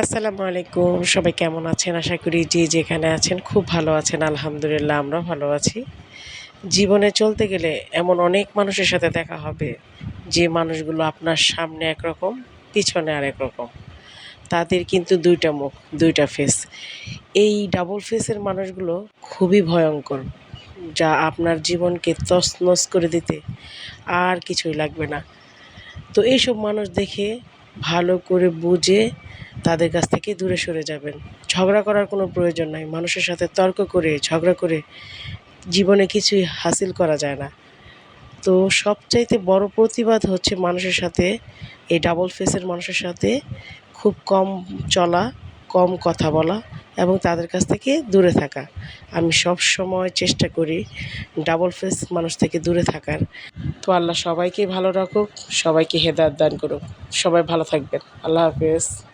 আসসালামু আলাইকুম। সবাই কেমন আছেন? আশা করি যে যেখানে আছেন খুব ভালো আছেন। আলহামদুলিল্লাহ আমরা ভালো আছি। জীবনে চলতে গেলে এমন অনেক মানুষের সাথে দেখা হবে, যে মানুষগুলো আপনার সামনে একরকম, পিছনে আরেক রকম তাদের কিন্তু দুইটা মুখ, দুইটা ফেস এই ডাবল ফেসের মানুষগুলো খুবই ভয়ঙ্কর, যা আপনার জীবনকে তছনছ করে দিতে আর কিছুই লাগবে না। তো এইসব মানুষ দেখে ভালো করে বুঝে তাদের কাছ থেকে দূরে সরে যাবেন। ঝগড়া করার কোনো প্রয়োজন নাই। মানুষের সাথে তর্ক করে, ঝগড়া করে জীবনে কিছুই হাসিল করা যায় না। তো সবচাইতে বড় প্রতিবাদ হচ্ছে মানুষের সাথে, এই ডাবল ফেসের মানুষের সাথে খুব কম চলা, কম কথা বলা এবং তাদের কাছ থেকে দূরে থাকা। আমি সব সময় চেষ্টা করি ডাবল ফেস মানুষ থেকে দূরে থাকার। তো আল্লাহ সবাইকে ভালো রাখুক, সবাইকে হেদায়ত দান করুক। সবাই ভালো থাকবেন। আল্লাহ হাফেজ।